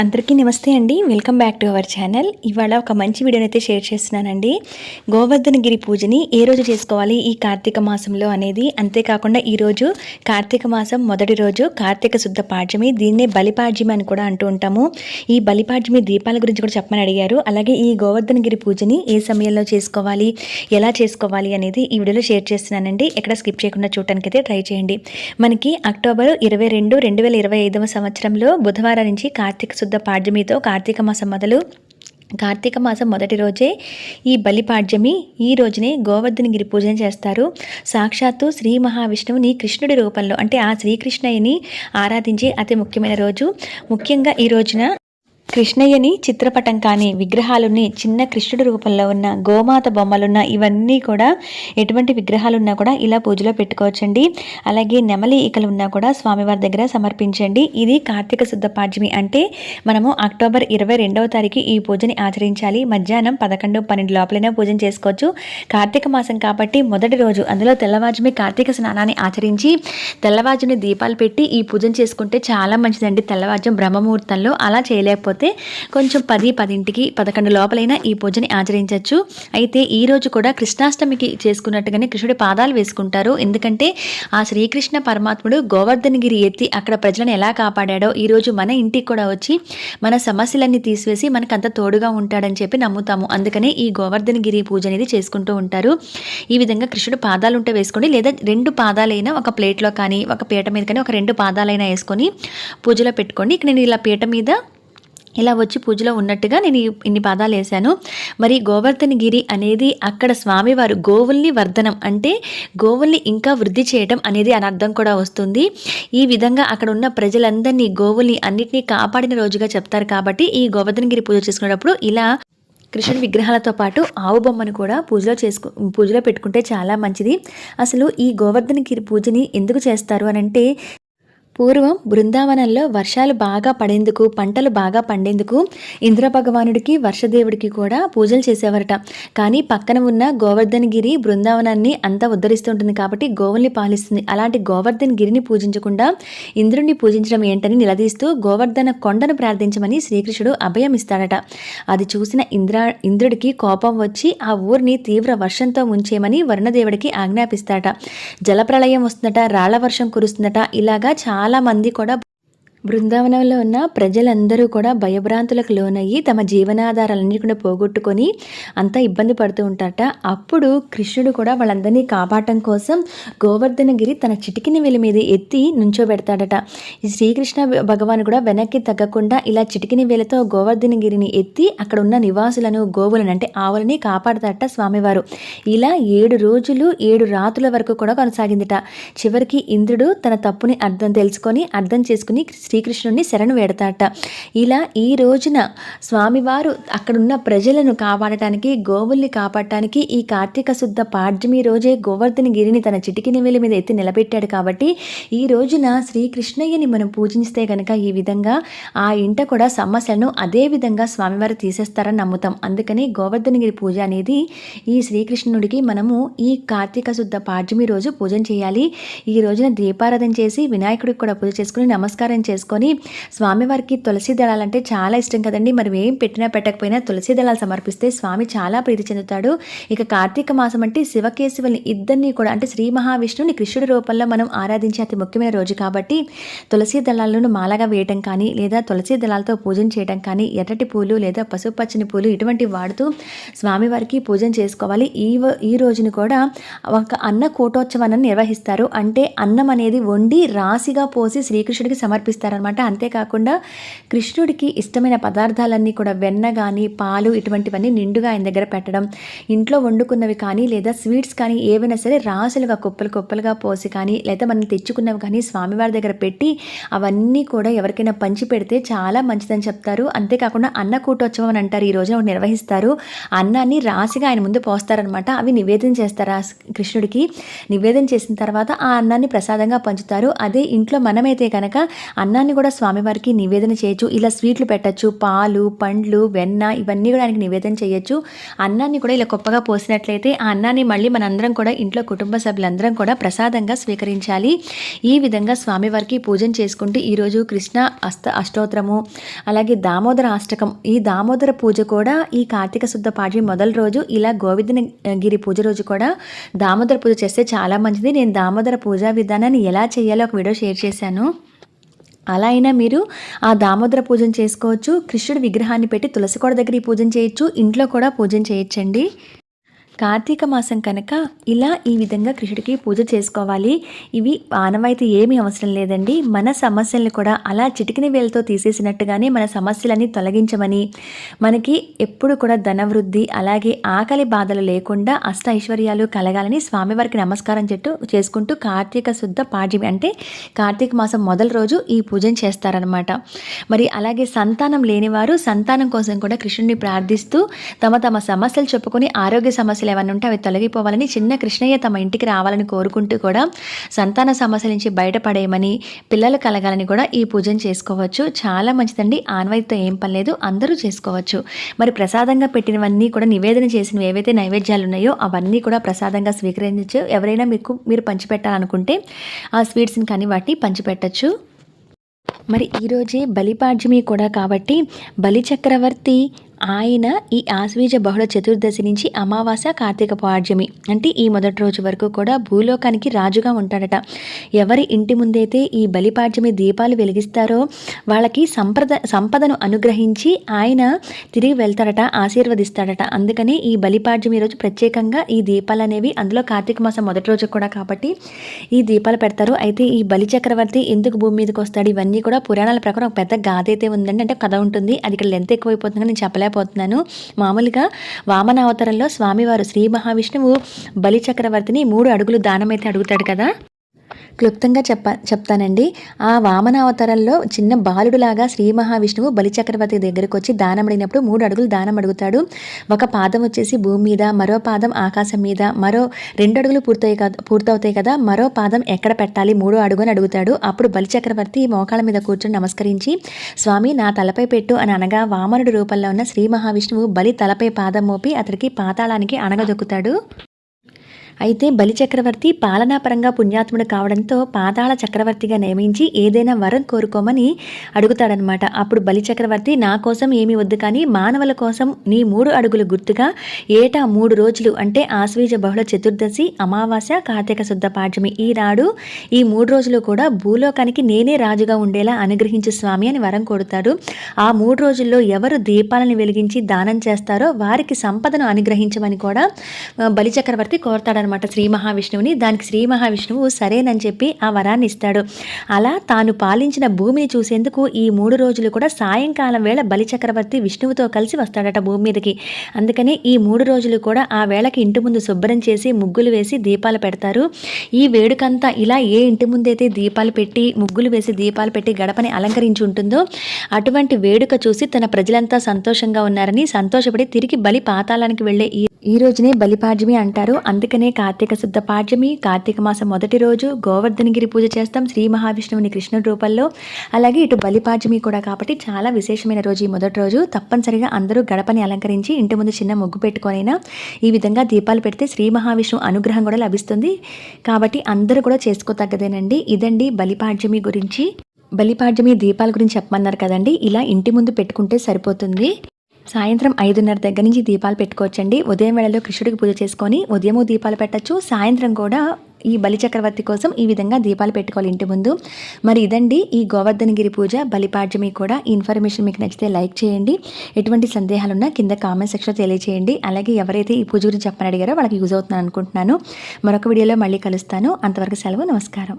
అందరికీ నమస్తే అండి. Welcome back to our channel. ఇవాళ ఒక మంచి వీడియోని అయితే షేర్ చేస్తున్నానండి. గోవర్ధనగిరి పూజని ఏ రోజు చేసుకోవాలి? ఈ కార్తీక మాసంలో అనేది అంతేకాకుండా ఈరోజు కార్తీక మాసం మొదటి రోజు కార్తీక శుద్ధ పాడ్యమి దీన్నే బలిపాడ్యమి అని కూడా అంటూ ఉంటాము. ఈ బలిపాడ్యమి దీపాల గురించి కూడా చెప్పమని అడిగారు. అలాగే ఈ గోవర్ధనగిరి పూజని ఏ సమయంలో చేసుకోవాలి? ఎలా చేసుకోవాలి అనేది ఈ వీడియోలో షేర్ చేస్తున్నానండి. ఎక్కడ స్కిప్ చేయకుండా చూడటానికి అయితే ట్రై చేయండి. మనకి అక్టోబర్ ఇరవై రెండు రెండు వేల ఇరవై ఐదవ సంవత్సరంలో బుధవారం నుంచి కార్తీక శుద్ధ పాడ్యమితో కార్తీక మాసం మొదలు. కార్తీక మాసం మొదటి రోజే ఈ బలిపాడ్యమి ఈ రోజునే గోవర్ధనగిరి పూజన చేస్తారు. సాక్షాత్తు శ్రీ మహావిష్ణువుని కృష్ణుడి రూపంలో అంటే ఆ శ్రీకృష్ణయ్యని ఆరాధించే అతి ముఖ్యమైన రోజు. ముఖ్యంగా ఈ రోజున కృష్ణయ్యని చిత్రపటం కానీ విగ్రహాలుని చిన్న కృష్ణుడి రూపంలో ఉన్న గోమాత బొమ్మలున్న ఇవన్నీ కూడా ఎటువంటి విగ్రహాలున్నా కూడా ఇలా పూజలో పెట్టుకోవచ్చండి. అలాగే నెమలి ఈకలు ఉన్నా కూడా స్వామివారి దగ్గర సమర్పించండి. ఇది కార్తీక శుద్ధ పాడ్యమి అంటే మనము అక్టోబర్ ఇరవై రెండవ తారీఖు ఈ పూజని ఆచరించాలి. మధ్యాహ్నం పదకొండు పన్నెండు లోపలైనా పూజన చేసుకోవచ్చు. కార్తీక మాసం కాబట్టి మొదటి రోజు అందులో తెల్లవాజుమి కార్తీక స్నానాన్ని ఆచరించి తెల్లవారుజుని దీపాలు పెట్టి ఈ పూజను చేసుకుంటే చాలా మంచిదండి. తెల్లవారుజం బ్రహ్మముహూర్తంలో అలా చేయలేకపోతే కొంచెం పది పదింటికి పదకొండు లోపలైనా ఈ పూజని ఆచరించవచ్చు అయితే ఈ రోజు కూడా కృష్ణాష్టమికి చేసుకున్నట్టుగానే కృష్ణుడి పాదాలు వేసుకుంటారు. ఎందుకంటే ఆ శ్రీకృష్ణ పరమాత్ముడు గోవర్ధనగిరి ఎత్తి అక్కడ ప్రజలను ఎలా కాపాడాడో ఈ రోజు మన ఇంటికి కూడా వచ్చి మన సమస్యలన్నీ తీసివేసి మనకంత తోడుగా ఉంటాడని చెప్పి నమ్ముతాము. అందుకనే ఈ గోవర్ధనగిరి పూజ అనేది చేసుకుంటూ ఉంటారు. ఈ విధంగా కృష్ణుడు పాదాలు ఉంటే వేసుకోండి లేదా రెండు పాదాలైనా ఒక ప్లేట్లో కానీ ఒక పీట మీద కానీ ఒక రెండు పాదాలైనా వేసుకొని పూజలో పెట్టుకోండి. ఇక్కడ నేను ఇలా పీట మీద ఇలా వచ్చి పూజలో ఉన్నట్టుగా నేను ఇన్ని పాదాలు వేశాను. మరి గోవర్ధనగిరి అనేది అక్కడ స్వామివారు గోవుల్ని వర్ధనం అంటే గోవుల్ని ఇంకా వృద్ధి చేయటం అనేది అని అర్థం కూడా వస్తుంది. ఈ విధంగా అక్కడ ఉన్న ప్రజలందరినీ గోవుల్ని అన్నిటినీ కాపాడిన రోజుగా చెప్తారు కాబట్టి ఈ గోవర్ధనగిరి పూజ చేసుకునేటప్పుడు ఇలా కృష్ణుడి విగ్రహాలతో పాటు ఆవు బొమ్మను కూడా పూజలో చేసుకు పూజలో పెట్టుకుంటే చాలా మంచిది. అసలు ఈ గోవర్ధనగిరి పూజని ఎందుకు చేస్తారు అని అంటే పూర్వం బృందావనంలో వర్షాలు బాగా పడేందుకు పంటలు బాగా పండేందుకు ఇంద్ర భగవానుడికి వర్షదేవుడికి కూడా పూజలు చేసేవారట. కానీ పక్కన ఉన్న గోవర్ధనగిరి బృందావనాన్ని అంతా ఉద్ధరిస్తుంటుంది కాబట్టి గోవుల్ని పాలిస్తుంది. అలాంటి గోవర్ధన్ గిరిని పూజించకుండా ఇంద్రుణ్ణి పూజించడం ఏంటని నిలదీస్తూ గోవర్ధన కొండను ప్రార్థించమని శ్రీకృష్ణుడు అభయం ఇస్తాడట. అది చూసిన ఇంద్ర ఇంద్రుడికి కోపం వచ్చి ఆ ఊరిని తీవ్ర వర్షంతో ముంచేయమని వరుణదేవుడికి ఆజ్ఞాపిస్తాడట. జలప్రళయం వస్తుందట రాళ్ళ వర్షం కురుస్తుందట ఇలాగా చాలా మంది కూడా బృందావనంలో ఉన్న ప్రజలందరూ కూడా భయభ్రాంతులకు లోనయ్యి తమ జీవనాధారాలన్నీ కూడా పోగొట్టుకొని అంతా ఇబ్బంది పడుతూ ఉంటారట. అప్పుడు కృష్ణుడు కూడా వాళ్ళందరినీ కాపాడటం కోసం గోవర్ధనగిరి తన చిటికిన వెలి మీద ఎత్తి నుంచోబెడతాడట. ఈ శ్రీకృష్ణ భగవాన్ కూడా వెనక్కి తగ్గకుండా ఇలా చిటికిన వేలతో గోవర్ధనగిరిని ఎత్తి అక్కడ ఉన్న నివాసులను గోవులను అంటే ఆవులని కాపాడతాడట స్వామివారు. ఇలా ఏడు రోజులు ఏడు రాతుల వరకు కూడా కొనసాగిందిట. చివరికి ఇంద్రుడు తన తప్పుని అర్థం తెలుసుకొని అర్థం చేసుకుని శ్రీకృష్ణుడిని శరణు వేడతాట. ఇలా ఈ రోజున స్వామివారు అక్కడున్న ప్రజలను కాపాడటానికి గోవుల్ని కాపాడటానికి ఈ కార్తీక శుద్ధ పాడ్యమి రోజే గోవర్ధన గిరిని తన చిటికి వేలి మీద ఎత్తి నిలబెట్టాడు కాబట్టి ఈ రోజున శ్రీకృష్ణయ్యని మనం పూజిస్తే కనుక ఈ విధంగా ఆ ఇంట కూడా సమస్యలను అదే విధంగా స్వామివారు తీసేస్తారని నమ్ముతాం. అందుకని గోవర్ధనగిరి పూజ అనేది ఈ శ్రీకృష్ణుడికి మనము ఈ కార్తీక శుద్ధ పాడ్యమి రోజు పూజ చేయాలి. ఈ రోజున దీపారాధన చేసి వినాయకుడికి కూడా పూజ చేసుకుని నమస్కారం చేసుకొని స్వామివారికి తులసి దళాలంటే చాలా ఇష్టం కదండి. మరి ఏం పెట్టినా పెట్టకపోయినా తులసి దళాలు సమర్పిస్తే స్వామి చాలా ప్రీతి చెందుతాడు. ఇక కార్తీక మాసం అంటే శివకేశవుల్ని ఇద్దరిని కూడా అంటే శ్రీ మహావిష్ణువుని కృష్ణుడి రూపంలో మనం ఆరాధించే అతి ముఖ్యమైన రోజు కాబట్టి తులసి దళాలను మాలగా వేయటం కానీ లేదా తులసి దళాలతో పూజన చేయడం కానీ ఎర్రటి పూలు లేదా పసుపు పచ్చని పూలు ఇటువంటి వాడుతూ స్వామివారికి పూజన చేసుకోవాలి. ఈ ఈ రోజును కూడా ఒక అన్న కూటోత్సవాన్ని నిర్వహిస్తారు. అంటే అన్నం అనేది వండి రాశిగా పోసి శ్రీకృష్ణుడికి సమర్పిస్తారు. చేస్తారనమాట. అంతేకాకుండా కృష్ణుడికి ఇష్టమైన పదార్థాలన్నీ కూడా వెన్న కానీ పాలు ఇటువంటివన్నీ నిండుగా ఆయన దగ్గర పెట్టడం ఇంట్లో వండుకున్నవి కానీ లేదా స్వీట్స్ కానీ ఏవైనా సరే రాసులుగా కుప్పలు కుప్పలుగా పోసి కానీ లేదా మనం తెచ్చుకున్నవి కానీ స్వామివారి దగ్గర పెట్టి అవన్నీ కూడా ఎవరికైనా పంచి పెడితే చాలా మంచిదని చెప్తారు. అంతేకాకుండా అన్న కూటోత్సవం అని అంటారు. ఈ రోజున ఒకటి నిర్వహిస్తారు. అన్నాన్ని రాశిగా ఆయన ముందు పోస్తారనమాట. అవి నివేదన చేస్తారు ఆ కృష్ణుడికి? నివేదన చేసిన తర్వాత ఆ అన్నాన్ని ప్రసాదంగా పంచుతారు. అదే ఇంట్లో మనమైతే కనుక అన్న అన్నాన్ని కూడా స్వామివారికి నివేదన చేయొచ్చు. ఇలా స్వీట్లు పెట్టచ్చు పాలు పండ్లు వెన్న ఇవన్నీ కూడా ఆయనకి నివేదన చేయొచ్చు. అన్నాన్ని కూడా ఇలా గొప్పగా పోసినట్లయితే ఆ అన్నాన్ని మళ్ళీ మనందరం కూడా ఇంట్లో కుటుంబ సభ్యులందరం కూడా ప్రసాదంగా స్వీకరించాలి. ఈ విధంగా స్వామివారికి పూజన చేసుకుంటూ ఈరోజు కృష్ణ అస్త అష్టోత్తరము అలాగే దామోదర అష్టకం ఈ దామోదర పూజ కూడా ఈ కార్తీక శుద్ధ పాఠ్యం మొదటి రోజు ఇలా గోవింద గిరి పూజ రోజు కూడా దామోదర పూజ చేస్తే చాలా మంచిది. నేను దామోదర పూజా విధానాన్ని ఎలా చేయాలో ఒక వీడియో షేర్ చేశాను. అలా అయినా మీరు ఆ దామోదర పూజను చేసుకోవచ్చు. కృష్ణుడి విగ్రహాన్ని పెట్టి తులసి కోడ దగ్గర ఈ చేయొచ్చు. ఇంట్లో కూడా పూజను చేయొచ్చండి. కార్తీక మాసం కనుక ఇలా ఈ విధంగా కృష్ణుడికి పూజ చేసుకోవాలి. ఇవి ఆనవాయితీ ఏమీ అవసరం లేదండి. మన సమస్యల్ని కూడా అలా చిటికిన వేలతో తీసేసినట్టుగానే మన సమస్యలన్నీ తొలగించమని మనకి ఎప్పుడు కూడా ధనవృద్ధి అలాగే ఆకలి బాధలు లేకుండా అష్ట ఐశ్వర్యాలు కలగాలని స్వామివారికి నమస్కారం చెట్టు చేసుకుంటూ కార్తీక శుద్ధ పాడ్యమి అంటే కార్తీక మాసం మొదటి రోజు ఈ పూజను చేస్తారనమాట మరి అలాగే సంతానం లేనివారు సంతానం కోసం కూడా కృష్ణుడిని ప్రార్థిస్తూ తమ తమ సమస్యలు చెప్పుకొని ఆరోగ్య సమస్యలు సమస్యలు ఏమైనా ఉంటే అవి తొలగిపోవాలని చిన్న కృష్ణయ్య తమ ఇంటికి రావాలని కోరుకుంటూ కూడా సంతాన సమస్యల నుంచి బయటపడేయమని పిల్లలు కలగాలని కూడా ఈ పూజను చేసుకోవచ్చు. చాలా మంచిదండి. ఆన్వైతో ఏం పని లేదు. అందరూ చేసుకోవచ్చు. మరి ప్రసాదంగా పెట్టినవన్నీ కూడా నివేదన చేసినవి ఏవైతే నైవేద్యాలు ఉన్నాయో అవన్నీ కూడా ప్రసాదంగా స్వీకరించచ్చు ఎవరైనా మీకు మీరు పంచిపెట్టాలనుకుంటే ఆ స్వీట్స్ని కానీ వాటిని పంచిపెట్టచ్చు. మరి ఈరోజే బలిపాడ్యమి కూడా కాబట్టి బలి చక్రవర్తి ఆయన ఈ ఆశ్వీజ బహుళ చతుర్దశి నుంచి అమావాస్య కార్తీక పాడ్యమి. అంటే ఈ మొదటి రోజు వరకు కూడా భూలోకానికి రాజుగా ఉంటాడట. ఎవరి ఇంటి ముందైతే ఈ బలిపాడ్యమి దీపాలు వెలిగిస్తారో వాళ్ళకి సంప్రద సంపదను అనుగ్రహించి ఆయన తిరిగి వెళ్తాడట ఆశీర్వదిస్తాడట. అందుకని ఈ బలిపాడ్యమి రోజు ప్రత్యేకంగా ఈ దీపాలు అనేవి అందులో కార్తీక మాసం మొదటి రోజు కూడా కాబట్టి ఈ దీపాలు పెడతారు. అయితే ఈ బలి చక్రవర్తి ఎందుకు భూమి మీదకి వస్తాడు? ఇవన్నీ కూడా పురాణాల ప్రకారం ఒక పెద్ద గాథ అయితే ఉందండి. అంటే కథ ఉంటుంది. అది ఇక్కడ లెంత్ ఎక్కువైపోతుందని నేను చెప్పలేకపోతున్నాను మామూలుగా వామన అవతారంలో స్వామివారు శ్రీ మహావిష్ణువు బలి చక్రవర్తిని మూడు అడుగులు దానం అయితే అడుగుతాడు కదా. క్లుప్తంగా చెప్ప చెప్తానండి. ఆ వామన అవతారంలో చిన్న బాలుడులాగా శ్రీ మహావిష్ణువు బలిచక్రవర్తి దగ్గరకు వచ్చి దానం అడిగినప్పుడు మూడు అడుగులు దానం అడుగుతాడు ఒక పాదం వచ్చేసి భూమి మీద మరో పాదం ఆకాశం మీద మరో రెండు అడుగులు పూర్తయి కదా పూర్తవుతాయి కదా మరో పాదం ఎక్కడ పెట్టాలి మూడో అడుగు అని అడుగుతాడు. అప్పుడు బలిచక్రవర్తి మోకాళ్ళ మీద కూర్చొని నమస్కరించి స్వామి నా తలపై పెట్టు అని అనగా వామనుడు రూపంలో ఉన్న శ్రీ మహావిష్ణువు బలి తలపై పాదం మోపి అతడికి పాతాళానికి అణగదొక్కుతాడు. అయితే బలిచక్రవర్తి పాలనాపరంగా పుణ్యాత్ముడు కావడంతో పాతాళ చక్రవర్తిగా నియమించి ఏదైనా వరం కోరుకోమని అడుగుతాడనమాట అప్పుడు బలిచక్రవర్తి నా కోసం ఏమి వద్దు కానీ మానవుల కోసం నీ మూడు అడుగులు గుర్తుగా ఏటా మూడు రోజులు అంటే ఆశ్వీజ బహుళ చతుర్దశి అమావాస్య కార్తీక శుద్ధ పాఠ్యమి ఈ నాడు ఈ మూడు రోజులు కూడా భూలోకానికి నేనే రాజుగా ఉండేలా అనుగ్రహించు స్వామి అని వరం కొడతాడు ఆ మూడు రోజుల్లో ఎవరు దీపాలను వెలిగించి దానం చేస్తారో వారికి సంపదను అనుగ్రహించమని కూడా బలిచక్రవర్తి కోరతాడనమాట అనమాట శ్రీ మహావిష్ణువుని. దానికి శ్రీ మహావిష్ణువు సరేనని చెప్పి ఆ వరాన్ని ఇస్తాడు. అలా తాను పాలించిన భూమిని చూసేందుకు ఈ మూడు రోజులు కూడా సాయంకాలం వేళ బలిచక్రవర్తి విష్ణువుతో కలిసి వస్తాడట భూమి మీదకి. అందుకని ఈ మూడు రోజులు కూడా ఆ వేళకి ఇంటి ముందు శుభ్రం చేసి ముగ్గులు వేసి దీపాలు పెడతారు. ఈ వేడుకంతా ఇలా ఏ ఇంటి ముందైతే దీపాలు పెట్టి ముగ్గులు వేసి దీపాలు పెట్టి గడపని అలంకరించి ఉంటుందో అటువంటి వేడుక చూసి తన ప్రజలంతా సంతోషంగా ఉన్నారని సంతోషపడి తిరిగి బలి పాతాళానికి వెళ్ళే ఈ ఈ రోజునే బలిపాడ్యమి అంటారు. అందుకనే కార్తీక శుద్ధ పాడ్యమి కార్తీక మాసం మొదటి రోజు గోవర్ధనగిరి పూజ చేస్తాం శ్రీ మహావిష్ణువుని కృష్ణుడి రూపంలో. అలాగే ఇటు బలిపాడ్యమి కూడా కాబట్టి చాలా విశేషమైన రోజు ఈ మొదటి రోజు. తప్పనిసరిగా అందరూ గడపని అలంకరించి ఇంటి ముందు చిన్న ముగ్గు పెట్టుకొనైనా ఈ విధంగా దీపాలు పెడితే శ్రీ మహావిష్ణువు అనుగ్రహం కూడా లభిస్తుంది. కాబట్టి అందరూ కూడా చేసుకోతగ్గదేనండి. ఇదండి బలిపాడ్యమి గురించి. బలిపాడ్యమి దీపాల గురించి చెప్పమన్నారు కదండి. ఇలా ఇంటి ముందు పెట్టుకుంటే సరిపోతుంది. సాయంత్రం ఐదున్నర దగ్గర నుంచి దీపాలు పెట్టుకోవచ్చండి. ఉదయం వేళలో కృష్ణుడికి పూజ చేసుకొని ఉదయము దీపాలు పెట్టచ్చు. సాయంత్రం కూడా ఈ బలి చక్రవర్తి కోసం ఈ విధంగా దీపాలు పెట్టుకోవాలి ఇంటి ముందు. మరి ఇదండి ఈ గోవర్ధనగిరి పూజ. బలిపాడ్యమి కూడా ఈ ఇన్ఫర్మేషన్ మీకు నచ్చితే లైక్ చేయండి. ఎటువంటి సందేహాలున్నా కింద కామెంట్ సెక్షన్లో తెలియజేయండి అలాగే ఎవరైతే ఈ పూజ గురించి చెప్పని అడిగారో వాళ్ళకి యూజ్ అవుతుందని అనుకుంటున్నాను. మరొక వీడియోలో మళ్ళీ కలుస్తాను. అంతవరకు సెలవు నమస్కారం.